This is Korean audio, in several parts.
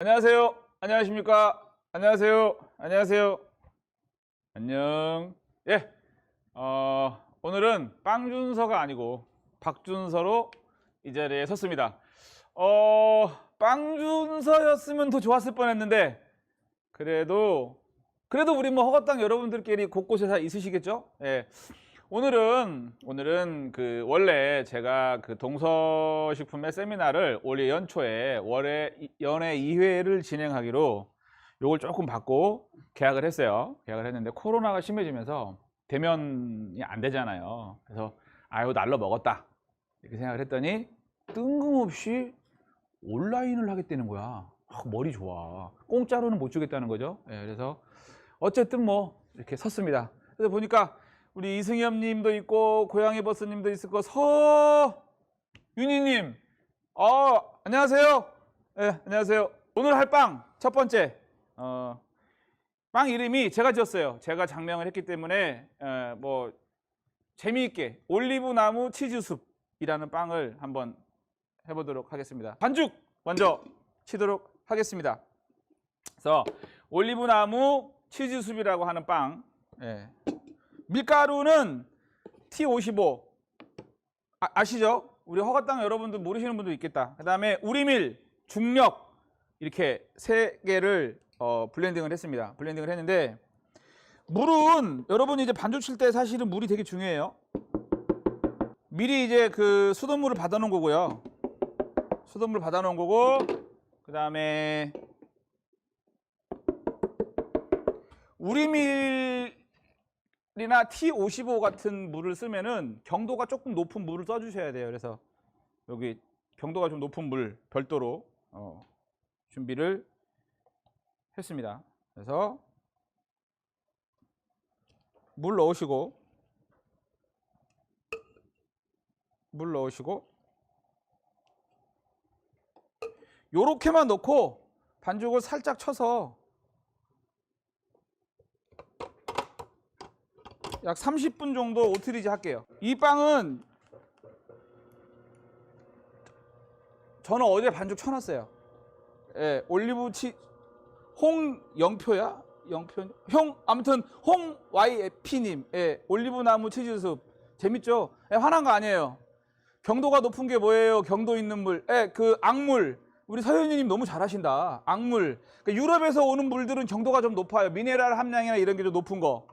안녕하세요. 안녕하십니까? 안녕하세요. 안녕하세요. 안녕. 예. 어, 오늘은 빵준서가 아니고 박준서로 이 자리에 섰습니다. 어, 빵준서였으면 더 좋았을 뻔했는데 그래도 그래도 우리 뭐 허가땅 여러분들끼리 곳곳에 다 있으시겠죠? 예. 오늘은 오늘은 그 원래 제가 그 동서식품의 세미나를 올해 연초에 월에 연애 2회를 진행하기로 요걸 조금 받고 계약을 했어요. 계약을 했는데 코로나가 심해지면서 대면이 안 되잖아요. 그래서 아유 날로 먹었다 이렇게 생각을 했더니 뜬금없이 온라인을 하겠다는 거야. 아, 머리 좋아. 공짜로는 못 주겠다는 거죠. 예, 그래서 어쨌든 뭐 이렇게 섰습니다. 그래서 보니까 우리 이승엽 님도 있고 고양이 버스 님도 있을 거 서윤희 님. 어, 안녕하세요. 예, 안녕하세요. 오늘 할 빵 첫 번째. 어, 빵 이름이 제가 지었어요. 제가 장명을 했기 때문에 에, 뭐 재미있게 올리브 나무 치즈 숲이라는 빵을 한번 해 보도록 하겠습니다. 반죽 먼저 치도록 하겠습니다. 그래서 올리브 나무 치즈 숲이라고 하는 빵. 예. 밀가루는 T55 아, 시죠 우리 허가땅 여러분들 모르시는 분도 있겠다. 그 다음에 우리밀, 중력 이렇게 세 개를 어, 블렌딩을 했습니다. 블렌딩을 했는데 물은 여러분이 이제 반죽 칠 때 사실은 물이 되게 중요해요. 미리 이제 그 수돗물을 받아놓은 거고요. 수돗물 받아놓은 거고 그 다음에 우리밀 이나 T55 같은 물을 쓰면은 경도가 조금 높은 물을 써주셔야 돼요. 그래서 여기 경도가 좀 높은 물 별도로 어, 준비를 했습니다. 그래서 물 넣으시고 물 넣으시고 요렇게만 넣고 반죽을 살짝 쳐서 약 30분 정도 오트리지 할게요. 이 빵은 저는 어제 반죽 쳐놨어요. 예, 올리브 치 홍영표야? 영표 형 아무튼 홍 YP님 예, 올리브 나무 치즈숲 재밌죠? 예, 화난 거 아니에요. 경도가 높은 게 뭐예요? 경도 있는 물, 예, 그 악물. 우리 서현이님 너무 잘하신다. 악물. 그 유럽에서 오는 물들은 경도가 좀 높아요. 미네랄 함량이나 이런 게 좀 높은 거.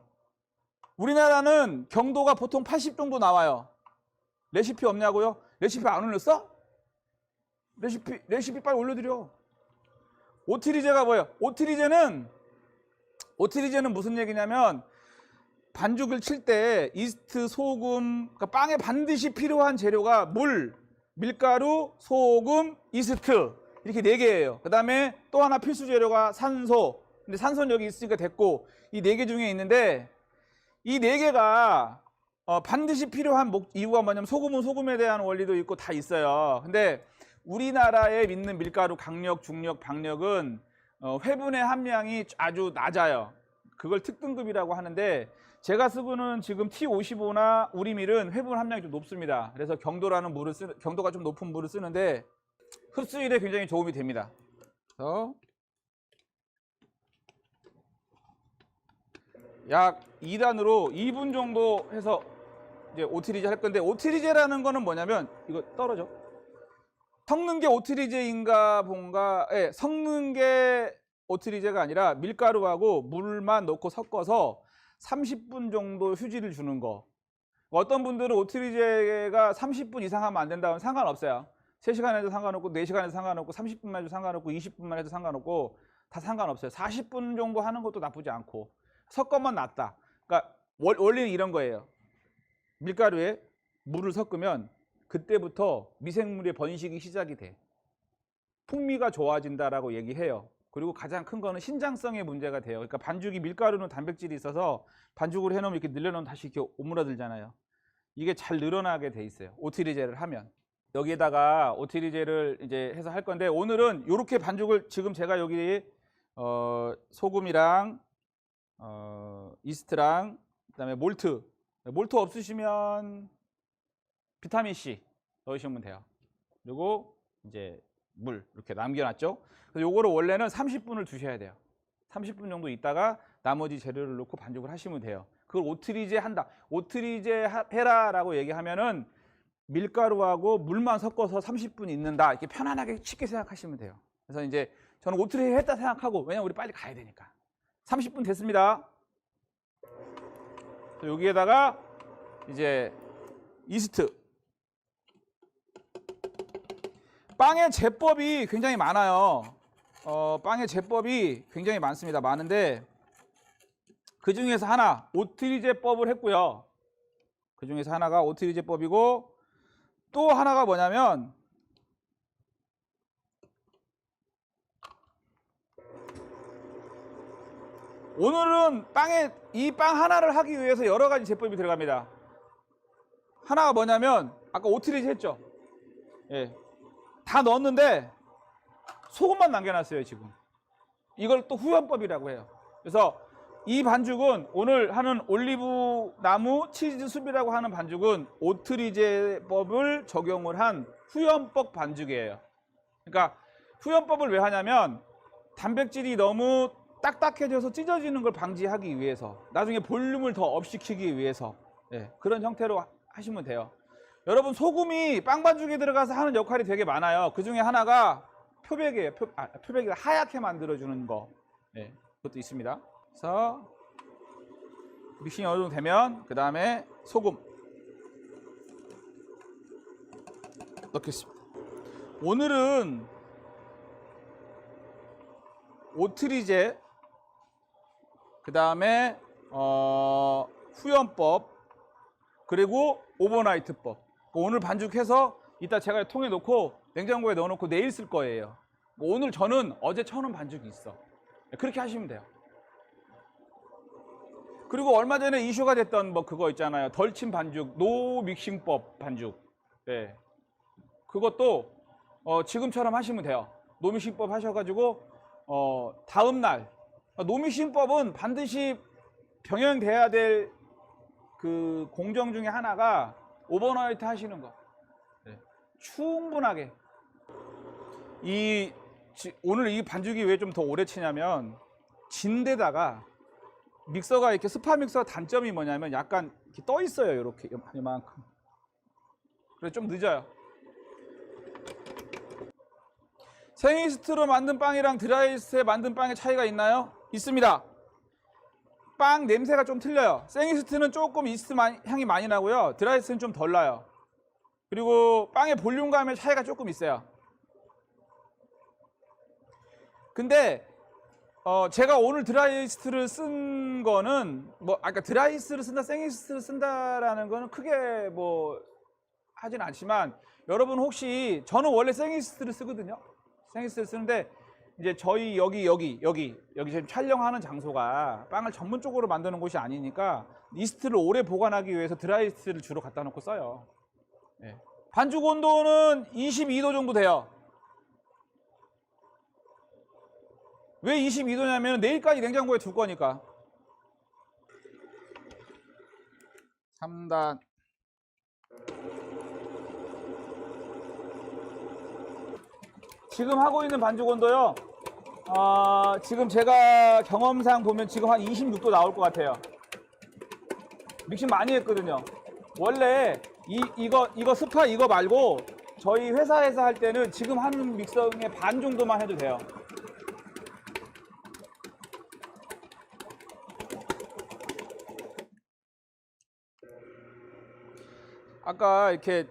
우리나라는 경도가 보통 80 정도 나와요. 레시피 없냐고요? 레시피 안 올렸어? 레시피 레시피 빨리 올려드려. 오트리제가 뭐예요? 오트리제는 오트리제는 무슨 얘기냐면 반죽을 칠 때 이스트, 소금, 그러니까 빵에 반드시 필요한 재료가 물, 밀가루, 소금, 이스트 이렇게 네 개예요. 그 다음에 또 하나 필수 재료가 산소. 근데 산소는 여기 있으니까 됐고 이 네 개 중에 있는데 이 네 개가 어, 반드시 필요한 목, 이유가 뭐냐면 소금은 소금에 대한 원리도 있고 다 있어요. 근데 우리나라에 믿는 밀가루 강력, 중력, 박력은 어, 회분의 함량이 아주 낮아요. 그걸 특등급이라고 하는데 제가 쓰고는 지금 T55나 우리밀은 회분 함량이 좀 높습니다. 그래서 경도라는 물을 쓰 경도가 좀 높은 물을 쓰는데 흡수율에 굉장히 도움이 됩니다. 그래서 약 2단으로 2분 정도 해서 이제 오트리제 할 건데 오트리제라는 거는 뭐냐면 이거 떨어져. 섞는 게 오트리제인가 뭔가 예, 섞는 게 오트리제가 아니라 밀가루하고 물만 넣고 섞어서 30분 정도 휴지를 주는 거. 어떤 분들은 오트리제가 30분 이상 하면 안 된다면 상관없어요. 3시간 해도 상관없고 4시간 해도 상관없고 30분만 해도 상관없고 20분만 해도 상관없고 다 상관없어요. 40분 정도 하는 것도 나쁘지 않고 섞어만 낫다. 그러니까 월- 원리는 이런 거예요. 밀가루에 물을 섞으면 그때부터 미생물의 번식이 시작이 돼. 풍미가 좋아진다라고 얘기해요. 그리고 가장 큰 거는 신장성의 문제가 돼요. 그러니까 반죽이 밀가루는 단백질이 있어서 반죽을 해놓으면 이렇게 늘려놓으면 다시 이렇게 오므라들잖아요. 이게 잘 늘어나게 돼 있어요. 오트리제를 하면. 여기에다가 오트리제를 이제 해서 할 건데 오늘은 이렇게 반죽을 지금 제가 여기 어, 소금이랑 어, 이스트랑 그다음에 몰트 몰트 없으시면 비타민 C 넣으시면 돼요. 그리고 이제 물 이렇게 남겨놨죠. 그래서 요거를 원래는 30분을 두셔야 돼요. 30분 정도 있다가 나머지 재료를 넣고 반죽을 하시면 돼요. 그걸 오트리제 한다. 오트리제 하- 해라라고 얘기하면은 밀가루하고 물만 섞어서 30분 있는다. 이렇게 편안하게 쉽게 생각하시면 돼요. 그래서 이제 저는 오트리제 했다 생각하고 왜냐면 우리 빨리 가야 되니까. 30분 됐습니다. 여기에다가 이제 이스트 빵의 제법이 굉장히 많아요. 어, 빵의 제법이 굉장히 많습니다. 많은데 그 중에서 하나 오트리제법을 했고요. 그 중에서 하나가 오트리제법이고 또 하나가 뭐냐면 오늘은 빵에 이 빵 하나를 하기 위해서 여러 가지 제법이 들어갑니다. 하나가 뭐냐면 아까 오트리제 했죠. 예. 다 넣었는데 소금만 남겨놨어요 지금. 이걸 또 후연법이라고 해요. 그래서 이 반죽은 오늘 하는 올리브 나무 치즈 숲이라고 하는 반죽은 오트리제법을 적용을 한 후연법 반죽이에요. 그러니까 후연법을 왜 하냐면 단백질이 너무 딱딱해져서 찢어지는 걸 방지하기 위해서 나중에 볼륨을 더 업시키기 위해서 예, 그런 형태로 하- 하시면 돼요. 여러분 소금이 빵 반죽에 들어가서 하는 역할이 되게 많아요. 그 중에 하나가 표백이에요. 표, 아, 표백이 하얗게 만들어주는 거. 예, 그것도 있습니다. 그래서 믹싱이 어느 정도 되면 그 다음에 소금 넣겠습니다. 오늘은 오트리제 그 다음에 어, 후연법 그리고 오버나이트법. 오늘 반죽해서 이따 제가 통에 넣고 냉장고에 넣어놓고 내일 쓸 거예요. 뭐 오늘 저는 어제 쳐놓은 반죽이 있어. 그렇게 하시면 돼요. 그리고 얼마 전에 이슈가 됐던 뭐 그거 있잖아요. 덜친 반죽 노 믹싱법 반죽. 네. 그것도 어, 지금처럼 하시면 돼요. 노 믹싱법 하셔가지고 어, 다음 날 노믹싱법은 반드시 병행돼야 될 그 공정 중에 하나가 오버나이트 하시는 거. 네. 충분하게. 이 지- 오늘 이 반죽이 왜 좀 더 오래 치냐면 진데다가 믹서가 이렇게 스파 믹서 단점이 뭐냐면 약간 이렇게 떠 있어요. 이렇게 이만큼. 그래서 좀 늦어요. 생이스트로 만든 빵이랑 드라이스에 만든 빵의 차이가 있나요? 있습니다. 빵 냄새가 좀 틀려요. 생이스트는 조금 이스트 향이 많이 나고요. 드라이스는 좀 덜 나요. 그리고 빵의 볼륨감의 차이가 조금 있어요. 근데 어, 제가 오늘 드라이스트를 쓴 거는 뭐 아까 드라이스를 쓴다, 생이스트를 쓴다라는 거는 크게 뭐 하진 않지만 여러분 혹시 저는 원래 생이스트를 쓰거든요. 생이스트를 쓰는데 이제 저희 여기 여기 여기 여기 지금 촬영하는 장소가 빵을 전문적으로 만드는 곳이 아니니까 이스트를 오래 보관하기 위해서 드라이스트를 주로 갖다 놓고 써요. 예. 반죽 온도는 22도 정도 돼요. 왜 22도냐면 내일까지 냉장고에 둘 거니까. 3단 지금 하고 있는 반죽 온도요. 어, 지금 제가 경험상 보면 지금 한 26도 나올 것 같아요. 믹싱 많이 했거든요. 원래 이 이거 이거 스파 이거 말고 저희 회사에서 할 때는 지금 하는 믹서의 반 정도만 해도 돼요. 아까 이렇게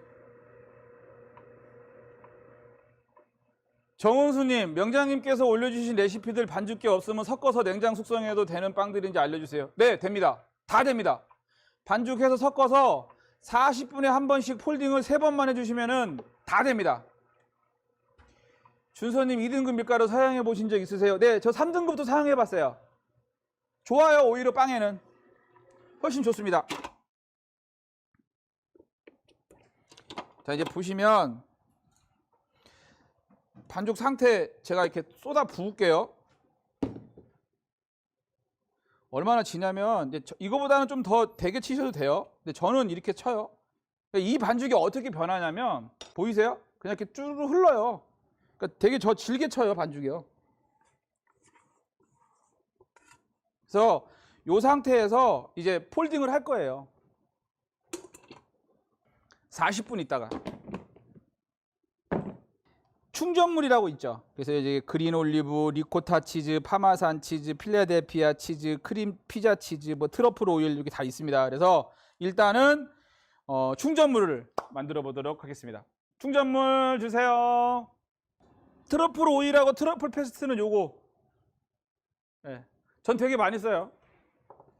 정은수님, 명장님께서 올려주신 레시피들 반죽기 없으면 섞어서 냉장 숙성해도 되는 빵들인지 알려주세요. 네, 됩니다. 다 됩니다. 반죽해서 섞어서 40분에 한 번씩 폴딩을 세 번만 해주시면 은 다 됩니다. 준서님 2등급 밀가루 사용해 보신 적 있으세요? 네, 저 3등급도 사용해 봤어요. 좋아요, 오히려 빵에는. 훨씬 좋습니다. 자, 이제 보시면 반죽 상태 제가 이렇게 쏟아 부을게요. 얼마나 지냐면 이거보다는 좀 더 되게 치셔도 돼요. 근데 저는 이렇게 쳐요. 그러니까 이 반죽이 어떻게 변하냐면 보이세요? 그냥 이렇게 쭈르르 흘러요. 그러니까 되게 저 질게 쳐요 반죽이요. 그래서 이 상태에서 이제 폴딩을 할 거예요. 40분 있다가 충전물이라고 있죠. 그래서 이제 그린 올리브, 리코타 치즈, 파마산 치즈, 필라델피아 치즈, 크림 피자 치즈, 뭐 트러플 오일 이렇게 다 있습니다. 그래서 일단은 어, 충전물을 만들어 보도록 하겠습니다. 충전물 주세요. 트러플 오일하고 트러플 페스트는 요거. 예. 전 되게 많이 써요.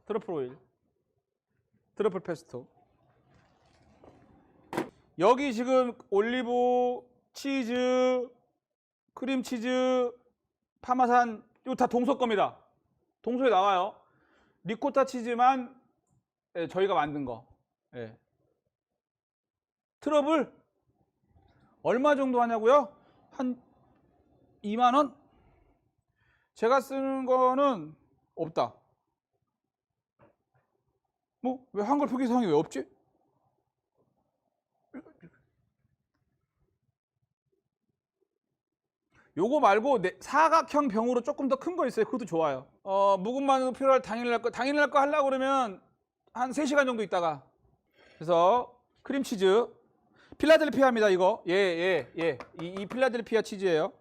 트러플 오일. 트러플 페스토. 여기 지금 올리브, 치즈, 크림 치즈, 파마산 이거 다 동서 겁니다. 동서에 나와요. 리코타 치즈만 예, 저희가 만든 거. 예. 트러블 얼마 정도 하냐고요? 한 2만 원? 제가 쓰는 거는 없다. 뭐 왜 한글 표기사항이 왜 없지? 요거 말고 네- 사각형 병으로 조금 더 큰 거 있어요. 그것도 좋아요. 어, 묵은 마늘 필요할 당일날 거, 당일날 거 하려고 그러면 한 3시간 정도 있다가. 그래서 크림치즈. 필라델피아입니다, 이거. 예, 예, 예. 이, 이 필라델피아 치즈예요.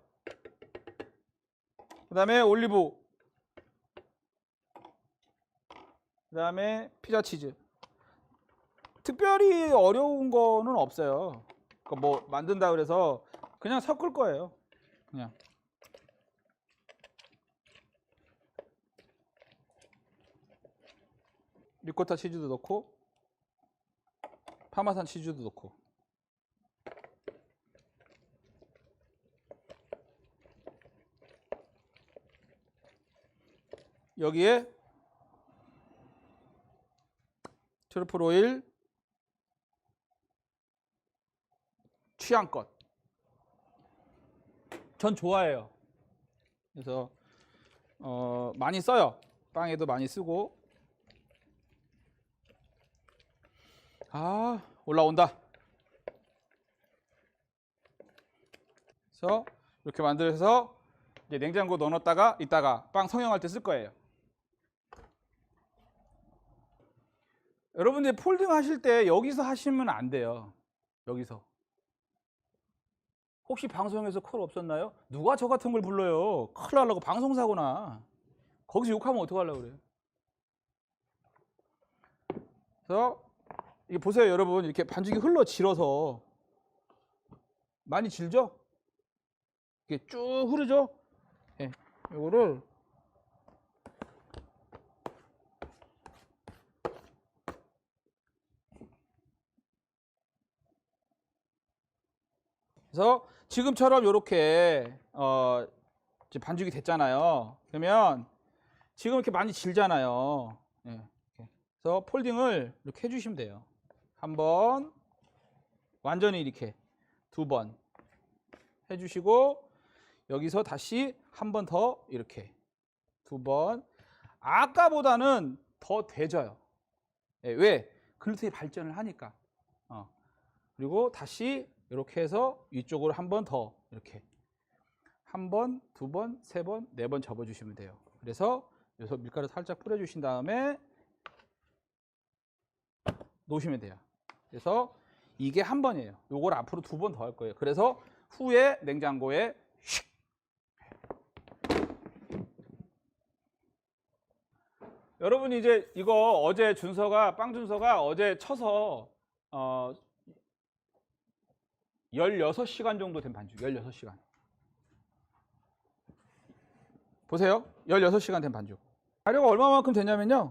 그 다음에 올리브. 그 다음에 피자 치즈. 특별히 어려운 거는 없어요. 그뭐 만든다 그래서 그냥 섞을 거예요. 그냥. 리코타 치즈도 넣고 파마산 치즈도 넣고 여기에 트러플 오일 취향껏 전 좋아해요. 그래서 어, 많이 써요. 빵에도 많이 쓰고. 아 올라온다. 그래서 이렇게 만들어서 이제 냉장고 넣어놨다가 이따가 빵 성형할 때 쓸 거예요. 여러분들 폴딩 하실 때 여기서 하시면 안 돼요. 여기서. 혹시 방송에서 콜 없었나요? 누가 저 같은 걸 불러요? 큰일 날라고 방송사고나. 거기서 욕하면 어떡하려고 그래요? 그래서 이게 보세요 여러분 이렇게 반죽이 흘러 질어서 많이 질죠? 이게 쭉 흐르죠? 예, 이거를 그래서 지금처럼 이렇게 어, 반죽이 됐잖아요. 그러면 지금 이렇게 많이 질잖아요. 예, 이렇게. 그래서 폴딩을 이렇게 해주시면 돼요. 한 번, 완전히 이렇게 두 번 해주시고 여기서 다시 한 번 더 이렇게 두 번. 아까보다는 더 돼져요. 예, 왜? 글루텐이 발전을 하니까. 어. 그리고 다시 이렇게 해서 위쪽으로 한 번 더 이렇게 한 번, 두 번, 세 번, 네 번 접어주시면 돼요. 그래서 여기서 밀가루 살짝 뿌려주신 다음에 놓으시면 돼요. 그래서 이게 한 번이에요. 요걸 앞으로 두 번 더 할 거예요. 그래서 후에 냉장고에 슉. 여러분 이제 이거 어제 준서가 빵 준서가 어제 쳐서 어 16시간 정도 된 반죽. 16시간. 보세요. 16시간 된 반죽. 발효가 얼마만큼 되냐면요.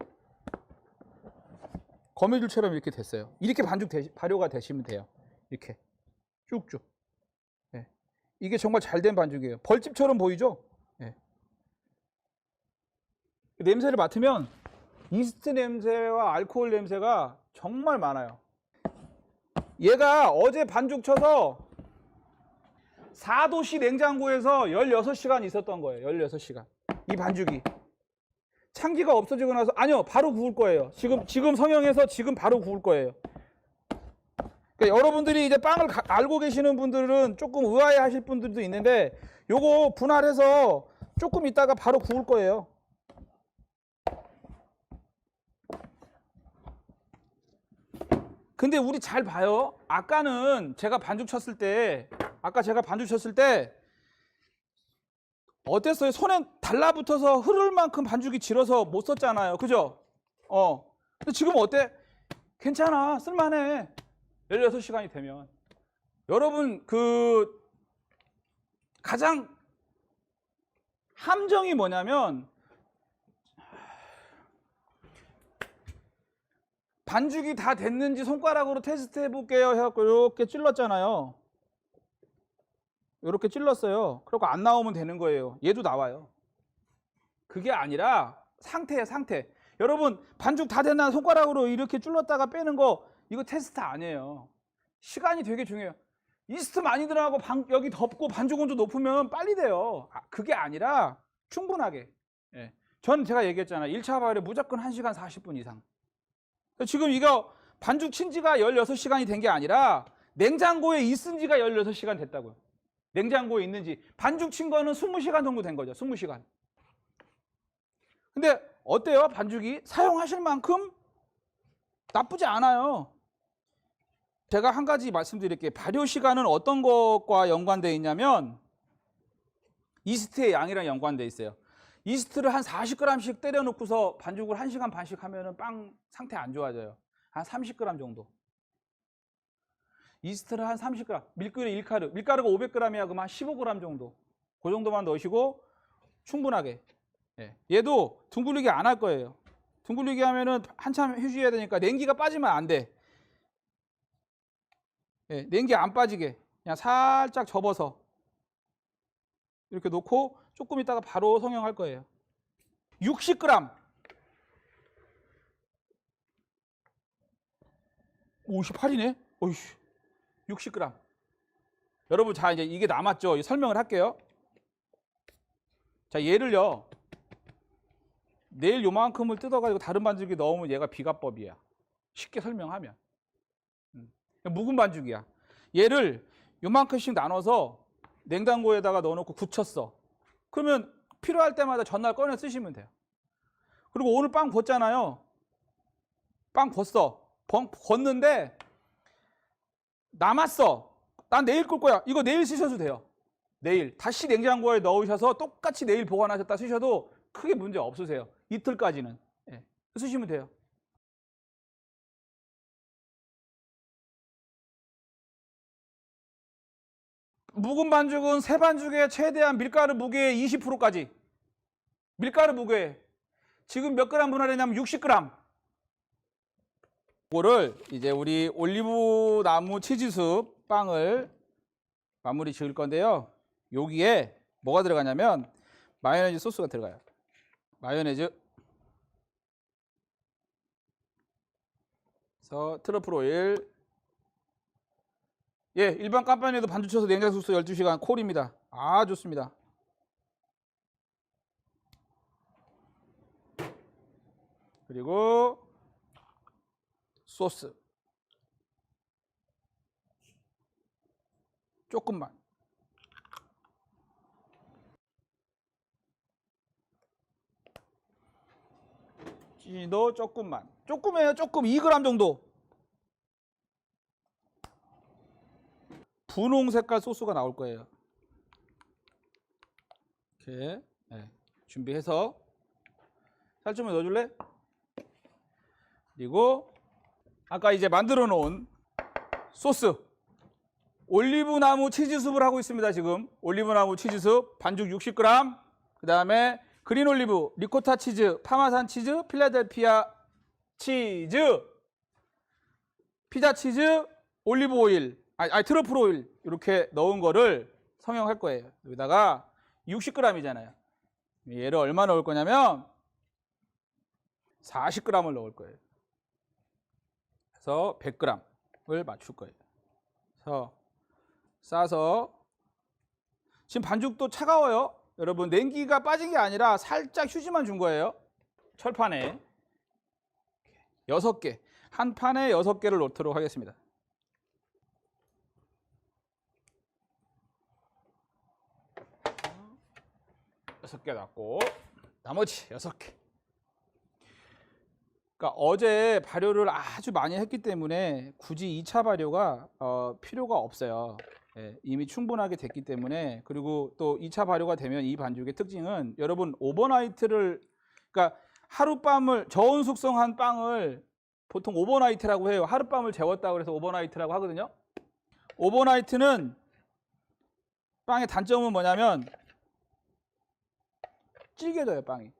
거미줄처럼 이렇게 됐어요. 이렇게 반죽 되, 발효가 되시면 돼요. 이렇게 쭉쭉. 예. 이게 정말 잘 된 반죽이에요. 벌집처럼 보이죠? 예. 냄새를 맡으면 이스트 냄새와 알코올 냄새가 정말 많아요. 얘가 어제 반죽 쳐서 4도씨 냉장고에서 16시간 있었던 거예요. 16시간. 이 반죽이. 창기가 없어지고 나서 아니요. 바로 구울 거예요. 지금 지금 성형해서 지금 바로 구울 거예요. 그러니까 여러분들이 이제 빵을 가- 알고 계시는 분들은 조금 의아해 하실 분들도 있는데 요거 분할해서 조금 있다가 바로 구울 거예요. 근데 우리 잘 봐요. 아까는 제가 반죽 쳤을 때, 아까 제가 반죽 쳤을 때, 어땠어요? 손에 달라붙어서 흐를 만큼 반죽이 질어서 못 썼잖아요. 그죠? 어. 근데 지금 어때? 괜찮아. 쓸만해. 16시간이 되면. 여러분, 그, 가장 함정이 뭐냐면, 반죽이 다 됐는지 손가락으로 테스트 해볼게요 해갖고 이렇게 찔렀잖아요. 이렇게 찔렀어요. 그리고 안 나오면 되는 거예요. 얘도 나와요. 그게 아니라 상태예요, 상태. 여러분 반죽 다 됐나 손가락으로 이렇게 찔렀다가 빼는 거 이거 테스트 아니에요. 시간이 되게 중요해요. 이스트 많이 들어가고 방- 여기 덥고 반죽 온도 높으면 빨리 돼요. 아, 그게 아니라 충분하게. 예. 전 제가 얘기했잖아요. 1차 발효 무조건 1시간 40분 이상. 지금 이거 반죽 친 지가 16시간이 된 게 아니라 냉장고에 있은 지가 16시간 됐다고요. 냉장고에 있는지. 반죽 친 거는 20시간 정도 된 거죠. 20시간. 근데 어때요? 반죽이 사용하실 만큼 나쁘지 않아요. 제가 한 가지 말씀드릴게요. 발효 시간은 어떤 것과 연관되어 있냐면 이스트의 양이랑 연관되어 있어요. 이스트를 한 40g씩 때려 놓고서 반죽을 1시간 반씩 하면은 빵 상태 안 좋아져요. 한 30g 정도. 이스트를 한 30g, 밀가루 1카르, 밀가루가 500g이야 그러면 한 15g 정도. 그 정도만 넣으시고 충분하게. 예. 얘도 둥글리기 안 할 거예요. 둥글리기 하면은 한참 휴지해야 되니까 냉기가 빠지면 안 돼. 예, 냉기 안 빠지게 그냥 살짝 접어서 이렇게 놓고 조금 있다가 바로 성형할 거예요. 60g. 58이네? 어이씨. 60g. 여러분, 자, 이제 이게 남았죠? 설명을 할게요. 자, 얘를요. 내일 요만큼을 뜯어가지고 다른 반죽에 넣으면 얘가 비가법이야. 쉽게 설명하면. 음. 묵은 반죽이야. 얘를 요만큼씩 나눠서 냉장고에다가 넣어놓고 굳혔어. 그러면 필요할 때마다 전날 꺼내 쓰시면 돼요. 그리고 오늘 빵 벗잖아요. 빵 벗어. 벗, 벗는데 남았어. 난 내일 끌 거야. 이거 내일 쓰셔도 돼요. 내일 다시 냉장고에 넣으셔서 똑같이 내일 보관하셨다 쓰셔도 크게 문제 없으세요. 이틀까지는 예, 쓰시면 돼요. 묵은 반죽은 새 반죽의 최대한 밀가루 무게의 20%까지. 밀가루 무게. 지금 몇 그램 분할했냐면 60g. 이거를 이제 우리 올리브 나무 치즈숲 빵을 마무리 지을 건데요. 여기에 뭐가 들어가냐면 마요네즈 소스가 들어가요. 마요네즈. 그래서 트러플 오일. 예, 일반 깜빵에도 반죽 쳐서 냉장 소스 12시간 콜입니다. 아, 좋습니다. 그리고 소스. 조금만. 찌도 조금만. 조금이에요, 조금. 2g 정도. 분홍 색깔 소스가 나올 거예요. 이렇게 네, 준비해서 살짝만 넣어줄래? 그리고 아까 이제 만들어 놓은 소스 올리브나무 치즈숲을 하고 있습니다. 지금 올리브나무 치즈숲 반죽 60g 그 다음에 그린 올리브, 리코타 치즈, 파마산 치즈, 필라델피아 치즈, 피자 치즈, 올리브 오일, 아니, 아니 트러플 오일 이렇게 넣은 거를 성형할 거예요. 여기다가 60g이잖아요. 얘를 얼마 넣을 거냐면 40g을 넣을 거예요. 그래서 100g을 맞출 거예요. 그래서 싸서 지금 반죽도 차가워요. 여러분 냉기가 빠진 게 아니라 살짝 휴지만 준 거예요. 철판에 여섯 개, 한 판에 여섯 개를 넣도록 하겠습니다. 여섯 개 났고 나머지 여섯 개. 그러니까 어제 발효를 아주 많이 했기 때문에 굳이 2차 발효가 어, 필요가 없어요. 예, 이미 충분하게 됐기 때문에 그리고 또 2차 발효가 되면 이 반죽의 특징은 여러분 오버나이트를 그러니까 하룻밤을 저온 숙성한 빵을 보통 오버나이트라고 해요. 하룻밤을 재웠다고 그래서 오버나이트라고 하거든요. 오버나이트는 빵의 단점은 뭐냐면 질겨져요, 빵이.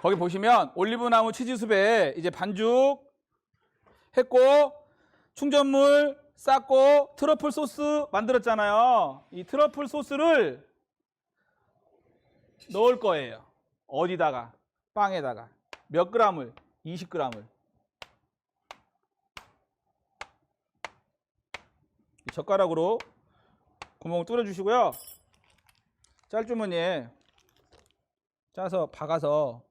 거기 보시면 올리브나무 치즈숲에 이제 반죽 했고 충전물 쌓고 트러플 소스 만들었잖아요. 이 트러플 소스를 넣을 거예요. 어디다가? 빵에다가. 몇 그램을? 20g을. 젓가락으로 구멍을 뚫어 주시고요. 짤주머니에 짜서 박아서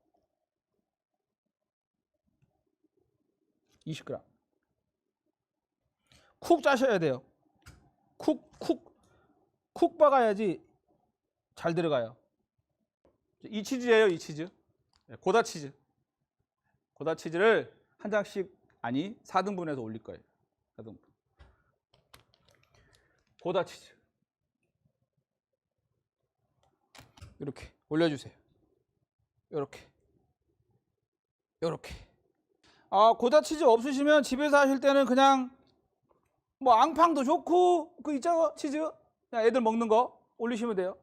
20g. 쿡 짜셔야 돼요. 쿡, 쿡, 쿡 박아야지 잘 들어가요. 이 치즈예요, 이 치즈. 네, 고다 치즈. 고다 치즈를 한 장씩 아니 4등분해서 올릴 거예요. 4등분. 고다 치즈. 이렇게 올려주세요. 이렇게. 이렇게. 아, 고다 치즈 없으시면 집에서 하실 때는 그냥 뭐 앙팡도 좋고 그 있잖아 치즈 그냥 애들 먹는 거 올리시면 돼요.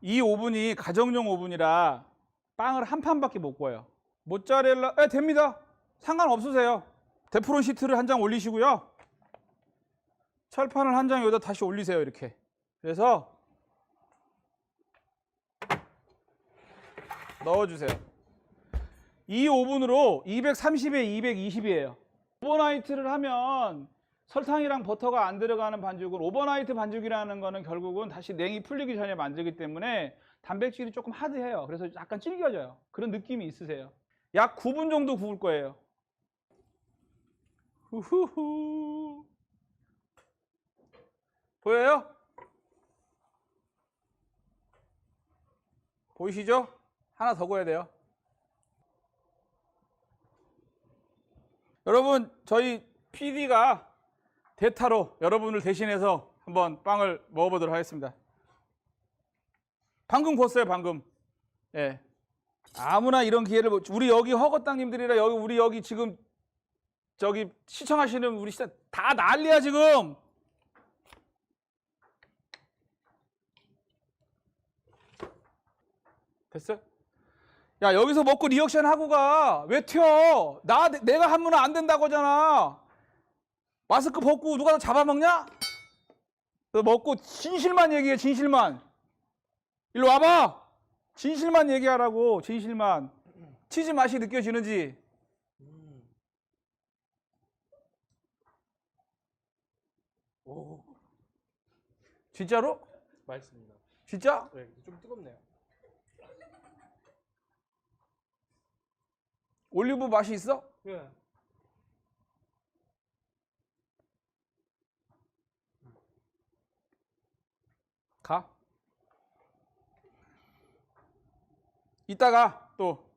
이 오븐이 가정용 오븐이라 빵을 한 판밖에 못 구워요. 모짜렐라, 에 됩니다. 상관없으세요. 데프론 시트를 한 장 올리시고요. 철판을 한 장 여기다 다시 올리세요 이렇게. 그래서 넣어주세요. 이 오븐으로 230에 220이에요. 오버나이트를 하면 설탕이랑 버터가 안 들어가는 반죽은 오버나이트 반죽이라는 거는 결국은 다시 냉이 풀리기 전에 만들기 때문에 단백질이 조금 하드해요. 그래서 약간 질겨져요. 그런 느낌이 있으세요. 약 9분 정도 구울 거예요. 후후후. 보여요? 보이시죠? 하나 더 구워야 돼요. 여러분, 저희 PD가 대타로 여러분을 대신해서 한번 빵을 먹어보도록 하겠습니다. 방금 구웠어요, 방금. 예. 아무나 이런 기회를 못, 우리 여기 허거땅님들이라 여기 우리 여기 지금 저기 시청하시는 우리 시다 다 난리야 지금. 됐어? 야 여기서 먹고 리액션 하고 가. 왜 튀어? 나 내가 하면 안 된다고 하잖아. 마스크 벗고 누가 다 잡아먹냐? 너 먹고 진실만 얘기해 진실만. 일로 와봐. 진실만 얘기하라고 진실만. 치즈 맛이 느껴지는지. 오, 진짜로? 맛있습니다. 진짜? 네, 좀 뜨겁네요. 올리브 맛이 있어? 네. 가. 이따가 또 예,